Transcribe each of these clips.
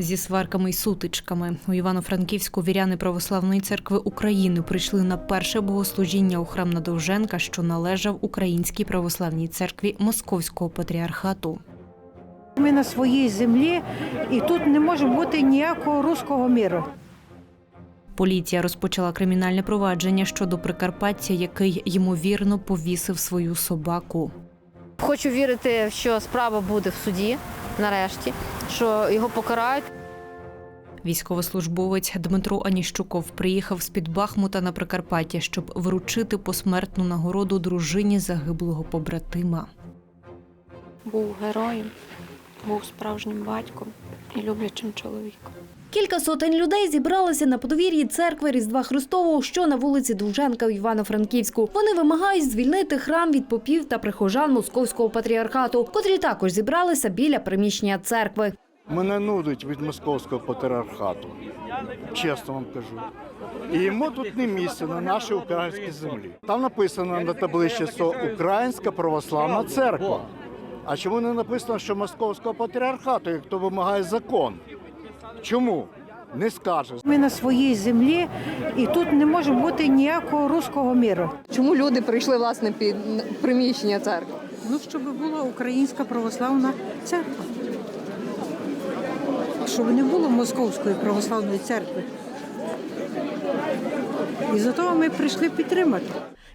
Зі сварками й сутичками у Івано-Франківську віряни Православної церкви України прийшли на перше богослужіння у храм на Довженка, що належав Українській православній церкві Московського патріархату. Ми на своїй землі, і тут не може бути ніякого руського міру. Поліція розпочала кримінальне провадження щодо прикарпаття, який ймовірно повісив свою собаку. Хочу вірити, що справа буде в суді нарешті, що його покарають. Військовослужбовець Дмитро Аніщуков приїхав з під Бахмута на Прикарпаття, щоб вручити посмертну нагороду дружині загиблого побратима. був героєм, був справжнім батьком і люблячим чоловіком. Кілька сотень людей зібралися на подвір'ї церкви Різдва Христового, що на вулиці Довженка в Івано-Франківську. Вони вимагають звільнити храм від попів та прихожан московського патріархату, котрі також зібралися біля приміщення церкви. Мене нудить від московського патріархату. Чесно вам кажу. І йому тут не місце на нашій українській землі. Там написано на табличці, що Українська православна церква. А чому не написано, що московського патріархату, як то вимагає закон? Чому? Не скаже. Ми на своїй землі, і тут не може бути ніякого руського міру. Чому люди прийшли власне під приміщення церкви? Ну, щоб була українська православна церква. Щоб не було московської православної церкви. І за того ми прийшли підтримати.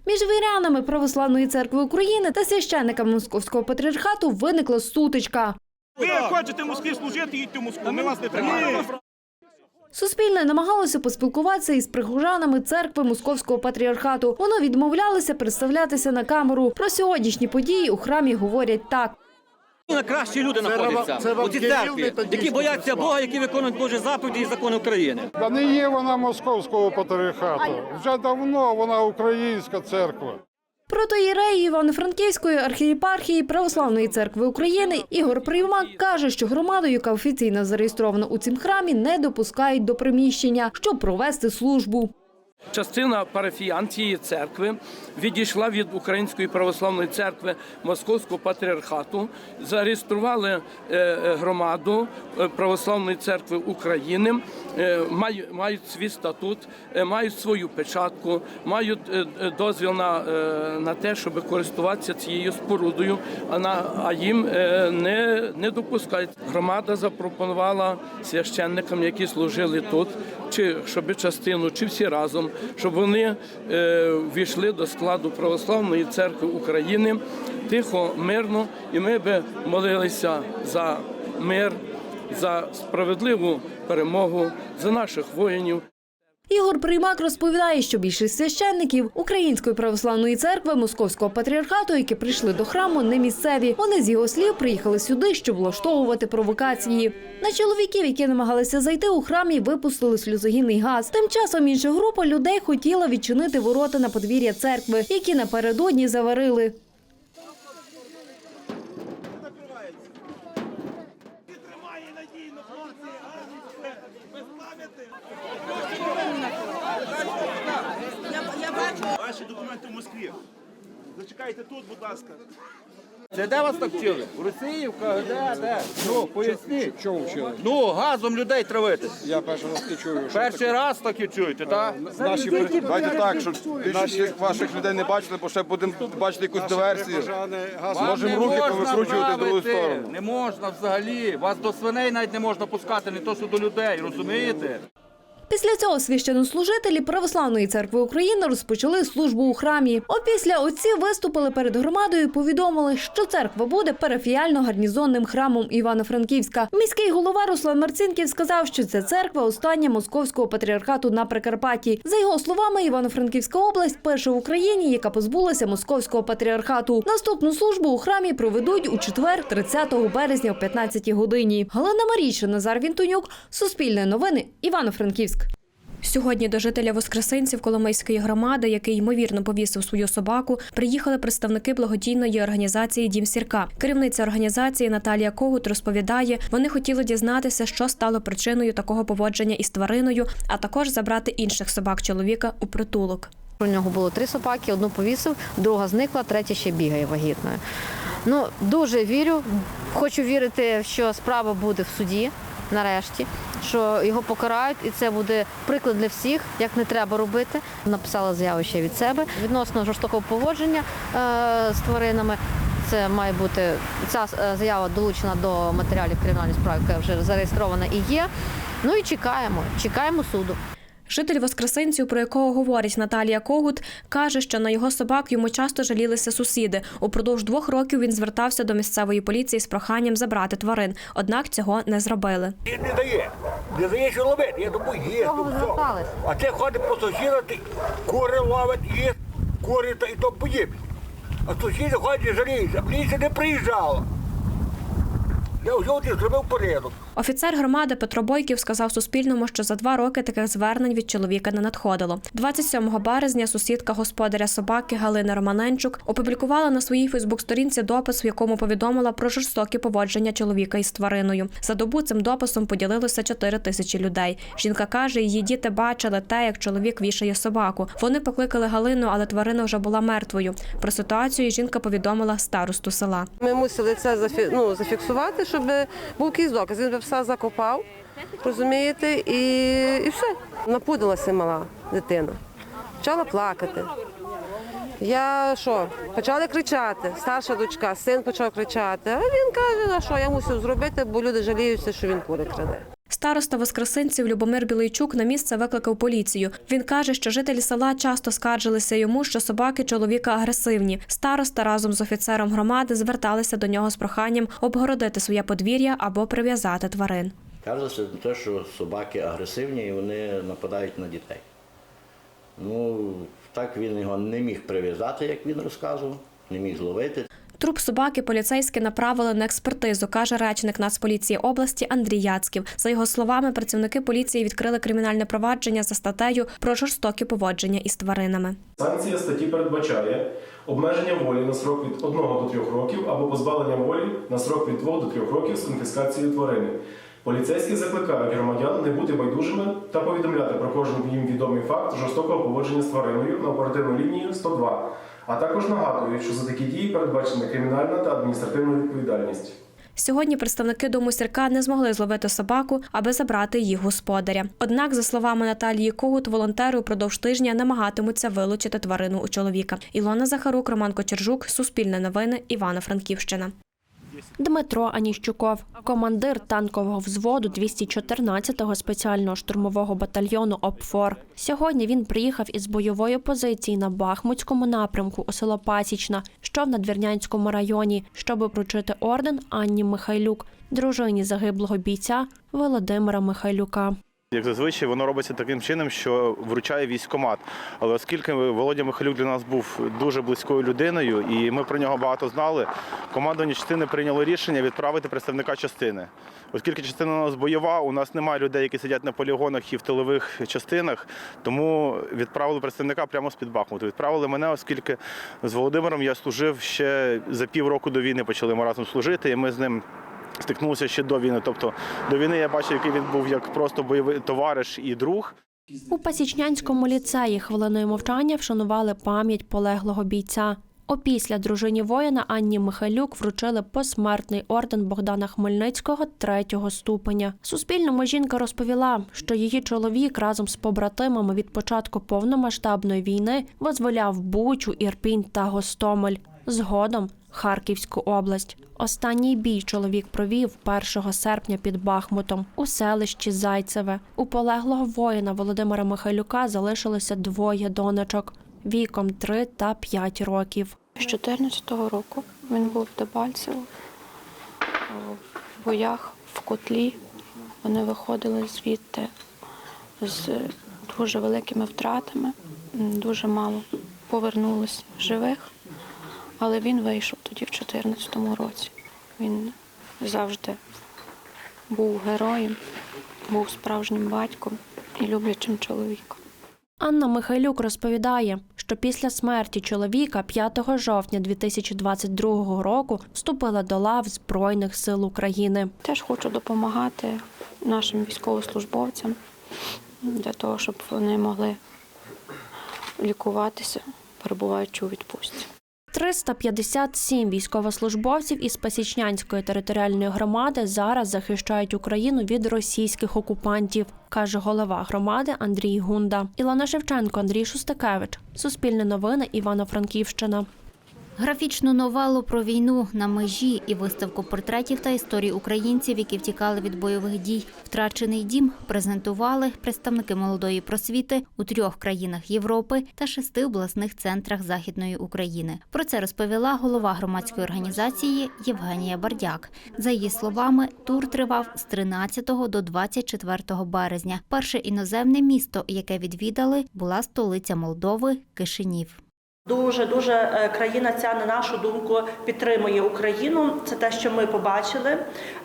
Між вірянами Православної церкви України та священниками московського патріархату виникла сутичка. Ви хочете в Москві служити, їдьте в Москву. Ми вас не тримаємо. Суспільне намагалося поспілкуватися із прихожанами церкви московського патріархату. Вони відмовлялися представлятися на камеру. Про сьогоднішні події у храмі говорять так. Найкращі люди Це знаходяться це вам у цій церкві, які бояться. Бога, які виконують Божі заповіді і закони України. Та не є вона московського патріархату. Вже давно вона українська церква. Протоїрей Івано-Франківської архієпархії Православної церкви України Ігор Приймак каже, що громаду, яка офіційно зареєстрована у цім храмі, не допускають до приміщення, щоб провести службу. Частина парафіян цієї церкви відійшла від Української православної церкви Московського патріархату, зареєстрували е, е, громаду е, Православної церкви України, мають свій статут, мають свою печатку, мають дозвіл на, на те, щоб користуватися цією спорудою, а, їм не, не допускають. Громада запропонувала священникам, які служили тут, чи щоб частину, чи всі разом, щоб вони е, ввійшли до складу Православної церкви України тихо, мирно, і ми би молилися за мир, за справедливу перемогу, за наших воїнів. Ігор Приймак розповідає, що більшість священників Української православної церкви Московського патріархату, які прийшли до храму, не місцеві. Вони з його слів приїхали сюди, щоб влаштовувати провокації. На чоловіків, які намагалися зайти у храмі, випустили сльозогінний газ. Тим часом інша група людей хотіла відчинити ворота на подвір'я церкви, які напередодні заварили. Ваші документи в Москві. Зачекайте тут, будь ласка. Це де вас так вчили? В Росії, в КГД, де? Ну, поясніть. Чого вчили? Ну, газом людей травити. Я перший раз не чую. що Перший раз так чуєте, так? Наші Давайте так, щоб наших ваших людей не бачили, бо ще будемо бачити якусь диверсію. Вам Можемо руки повикручувати в другу сторону. Не можна взагалі. Вас до свиней навіть не можна пускати, не то що до людей, розумієте? Після цього священнослужителі Православної церкви України розпочали службу у храмі. Опісля отці виступили перед громадою і повідомили, що церква буде парафіяльно-гарнізонним храмом Івано-Франківська. Міський голова Руслан Марцинків сказав, що ця церква остання московського патріархату на Прикарпатті. За його словами, Івано-Франківська область перша в Україні, яка позбулася московського патріархату. Наступну службу у храмі проведуть у четвер, 30 березня о 15 годині. Галина Марійша, Назар Вінтонюк, Суспільне новини, Івано-Франківськ. Сьогодні до жителя Воскресенців Коломийської громади, який ймовірно повісив свою собаку, приїхали представники благодійної організації Дім Сірка. Керівниця організації Наталія Когут розповідає, вони хотіли дізнатися, що стало причиною такого поводження із твариною, а також забрати інших собак чоловіка у притулок. У нього було три собаки, одну повісив, друга зникла, третя ще бігає вагітною. Ну, дуже вірю. Хочу вірити, що справа буде в суді нарешті, що його покарають, і це буде приклад для всіх, як не треба робити. Написала заяву ще від себе відносно жорстокого поводження е, з тваринами. Це має бути ця е, заява долучена до матеріалів кримінальної справи, яка вже зареєстрована і є. Ну і чекаємо, чекаємо суду. Житель Воскресенців, про якого говорить Наталія Когут, каже, що на його собак йому часто жалілися сусіди. Упродовж двох років він звертався до місцевої поліції з проханням забрати тварин, однак цього не зробили. Він не дає. Не дає, що ловити. Я думаю, є. Звертались? А це ходить по сусідах, ти кури ловить, є кури та і тому подібне. А сусіди ходять і жаліються. Міліція не приїжджала. Я взяв і зробив порядок. Офіцер громади Петро Бойків сказав Суспільному, що за два роки таких звернень від чоловіка не надходило. 27 березня сусідка господаря собаки Галина Романенчук опублікувала на своїй Фейсбук-сторінці допис, в якому повідомила про жорстокі поводження чоловіка із твариною. За добу цим дописом поділилося 4 тисячі людей. Жінка каже, її діти бачили те, як чоловік вішає собаку. Вони покликали Галину, але тварина вже була мертвою. Про ситуацію жінка повідомила старосту села. Ми мусили це зафі... ну, зафіксувати, щоб був якийсь доказ. Він пса закопав, розумієте, і, і все. Напудилася мала дитина. Почала плакати. Я що, почали кричати. Старша дочка, син почав кричати. А він каже, а що я мусив зробити, бо люди жаліються, що він кури краде. Староста Воскресенців Любомир Білийчук на місце викликав поліцію. Він каже, що жителі села часто скаржилися йому, що собаки чоловіка агресивні. Староста разом з офіцером громади зверталися до нього з проханням обгородити своє подвір'я або прив'язати тварин. Кажеться те, що собаки агресивні і вони нападають на дітей. Ну, так він його не міг прив'язати, як він розказував, не міг зловити. Труп собаки поліцейські направили на експертизу, каже речник Нацполіції області Андрій Яцьків. За його словами, працівники поліції відкрили кримінальне провадження за статтею про жорстокі поводження із тваринами. Санкція статті передбачає обмеження волі на срок від 1 до 3 років або позбавлення волі на срок від 2 до 3 років з конфіскацією тварини. Поліцейські закликають громадян не бути байдужими та повідомляти про кожен їм відомий факт жорстокого поводження з твариною на оперативну лінію 102, а також нагадують, що за такі дії передбачена кримінальна та адміністративна відповідальність. Сьогодні представники дому сірка не змогли зловити собаку, аби забрати їх господаря. Однак, за словами Наталії Когут, волонтери упродовж тижня намагатимуться вилучити тварину у чоловіка. Ілона Захарук, Роман Кочержук, Суспільне новини, Івано-Франківщина. Дмитро Аніщуков, командир танкового взводу 214-го спеціального штурмового батальйону ОПФОР. Сьогодні він приїхав із бойової позиції на Бахмутському напрямку у село Пасічна, що в Надвірнянському районі, щоб вручити орден Анні Михайлюк, дружині загиблого бійця Володимира Михайлюка. Як зазвичай воно робиться таким чином, що вручає військкомат. Але оскільки Володя Михайлюк для нас був дуже близькою людиною, і ми про нього багато знали, командування частини прийняло рішення відправити представника частини. Оскільки частина у нас бойова, у нас немає людей, які сидять на полігонах і в тилових частинах, тому відправили представника прямо з під Бахмуту. Відправили мене, оскільки з Володимиром я служив ще за півроку до війни. Почали ми разом служити, і ми з ним. Стикнувся ще до війни. Тобто до війни я бачив, який він був як просто бойовий товариш і друг. У Пасічнянському ліцеї хвилиною мовчання вшанували пам'ять полеглого бійця. Опісля дружині воїна Анні Михайлюк вручили посмертний орден Богдана Хмельницького третього ступеня. Суспільному жінка розповіла, що її чоловік разом з побратимами від початку повномасштабної війни визволяв Бучу, Ірпінь та Гостомель. Згодом Харківську область. Останній бій чоловік провів 1 серпня під Бахмутом у селищі Зайцеве. У полеглого воїна Володимира Михайлюка залишилося двоє донечок віком 3 та 5 років. З 2014 року він був в Дебальцево, в боях в котлі. Вони виходили звідти з дуже великими втратами, дуже мало повернулось живих, але він вийшов тоді в 2014 році. Він завжди був героєм, був справжнім батьком і люблячим чоловіком. Анна Михайлюк розповідає, що після смерті чоловіка 5 жовтня 2022 року вступила до лав Збройних сил України. Теж хочу допомагати нашим військовослужбовцям для того, щоб вони могли лікуватися, перебуваючи у відпустці. 357 військовослужбовців із Пасічнянської територіальної громади зараз захищають Україну від російських окупантів, каже голова громади Андрій Гунда. Ілона Шевченко, Андрій Шустакевич. Суспільне новини Івано-Франківщина. Графічну новелу про війну на межі і виставку портретів та історій українців, які втікали від бойових дій. Втрачений дім презентували представники молодої просвіти у трьох країнах Європи та шести обласних центрах Західної України. Про це розповіла голова громадської організації Євгенія Бардяк. За її словами, тур тривав з 13 до 24 березня. Перше іноземне місто, яке відвідали, була столиця Молдови Кишинів. Дуже дуже е, країна ця на нашу думку підтримує Україну. Це те, що ми побачили.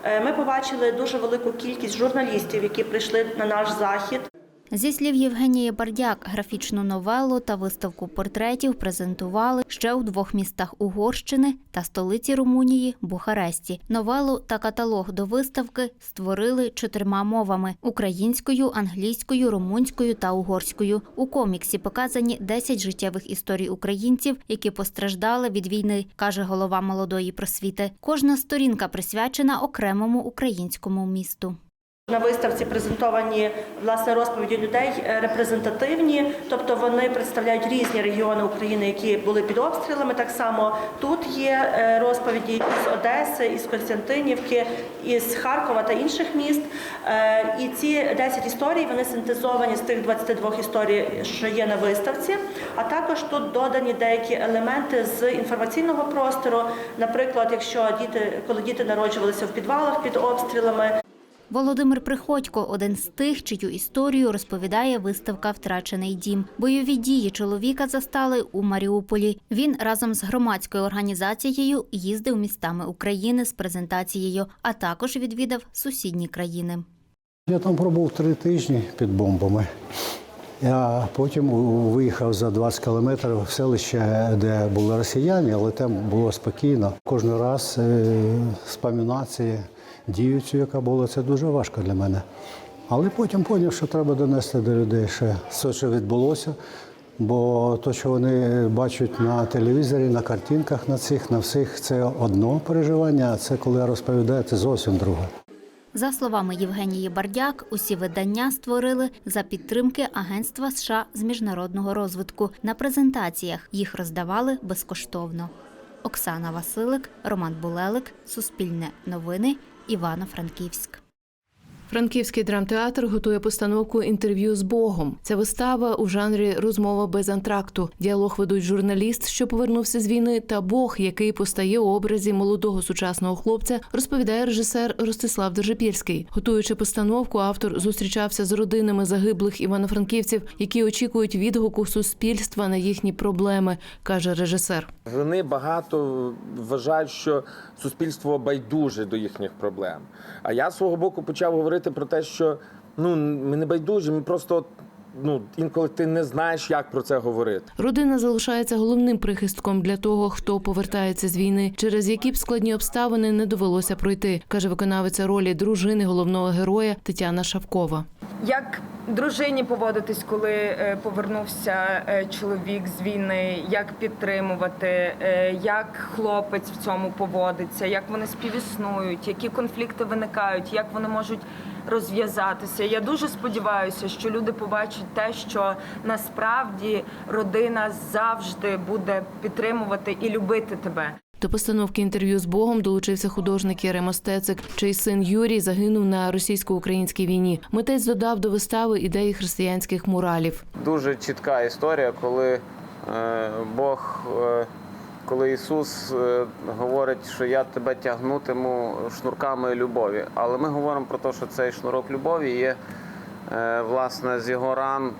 Е, Ми побачили дуже велику кількість журналістів, які прийшли на наш захід. Зі слів Євгенії Бардяк, графічну новелу та виставку портретів презентували ще у двох містах Угорщини та столиці Румунії Бухаресті. Новелу та каталог до виставки створили чотирма мовами: українською, англійською, румунською та угорською. У коміксі показані 10 життєвих історій українців, які постраждали від війни, каже голова молодої просвіти. Кожна сторінка присвячена окремому українському місту. На виставці презентовані власне розповіді людей е, репрезентативні, тобто вони представляють різні регіони України, які були під обстрілами. Так само тут є е, розповіді із Одеси, із Константинівки, із Харкова та інших міст. Е, І ці 10 історій вони синтезовані з тих 22 історій, що є на виставці. А також тут додані деякі елементи з інформаційного простору. Наприклад, якщо діти, коли діти народжувалися в підвалах під обстрілами. Володимир Приходько один з тих, чию історію розповідає виставка Втрачений дім. Бойові дії чоловіка застали у Маріуполі. Він разом з громадською організацією їздив містами України з презентацією, а також відвідав сусідні країни. Я там пробув три тижні під бомбами. Я потім виїхав за 20 кілометрів в селище, де були росіяни, але там було спокійно. Кожен раз е, споминати яка була, це дуже важко для мене. Але потім зрозумів, що треба донести до людей ще все, що відбулося. Бо те, що вони бачать на телевізорі, на картинках на цих, на всіх, це одно переживання, а це коли розповідає, це зовсім друге. За словами Євгенії Бардяк, усі видання створили за підтримки Агентства США з міжнародного розвитку. На презентаціях їх роздавали безкоштовно. Оксана Василик, Роман Булелик, Суспільне новини, Івано-Франківськ. Франківський драмтеатр готує постановку інтерв'ю з Богом. Ця вистава у жанрі розмова без антракту. Діалог ведуть журналіст, що повернувся з війни, та Бог, який постає у образі молодого сучасного хлопця, розповідає режисер Ростислав Держипільський. Готуючи постановку, автор зустрічався з родинами загиблих івано-франківців, які очікують відгуку суспільства на їхні проблеми, каже режисер. Вони багато вважають, що суспільство байдуже до їхніх проблем. А я свого боку почав говорити про те, що ну ми не байдужі, ми просто ну інколи ти не знаєш, як про це говорити. Родина залишається головним прихистком для того, хто повертається з війни, через які б складні обставини не довелося пройти, каже виконавиця ролі дружини головного героя Тетяна Шавкова. Як дружині поводитись, коли е, повернувся е, чоловік з війни, як підтримувати, е, як хлопець в цьому поводиться, як вони співіснують, які конфлікти виникають, як вони можуть розв'язатися. Я дуже сподіваюся, що люди побачать те, що насправді родина завжди буде підтримувати і любити тебе. До постановки інтерв'ю з Богом долучився художник Ярема Стецик, чий син Юрій загинув на російсько-українській війні. Митець додав до вистави ідеї християнських муралів. Дуже чітка історія, коли е, Бог, е, коли Ісус е, говорить, що я тебе тягнутиму шнурками любові. Але ми говоримо про те, що цей шнурок любові є власне з його ран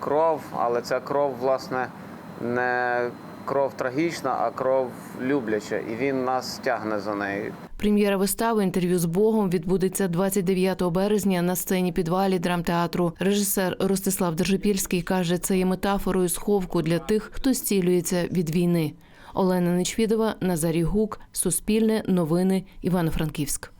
кров, але ця кров, власне, не кров трагічна, а кров любляча, і він нас тягне за нею. Прем'єра вистави інтерв'ю з Богом відбудеться 29 березня на сцені підвалі драмтеатру. Режисер Ростислав Держипільський каже, це є метафорою сховку для тих, хто зцілюється від війни. Олена Нечвідова, Назарій Гук, Суспільне, Новини, Івано-Франківськ.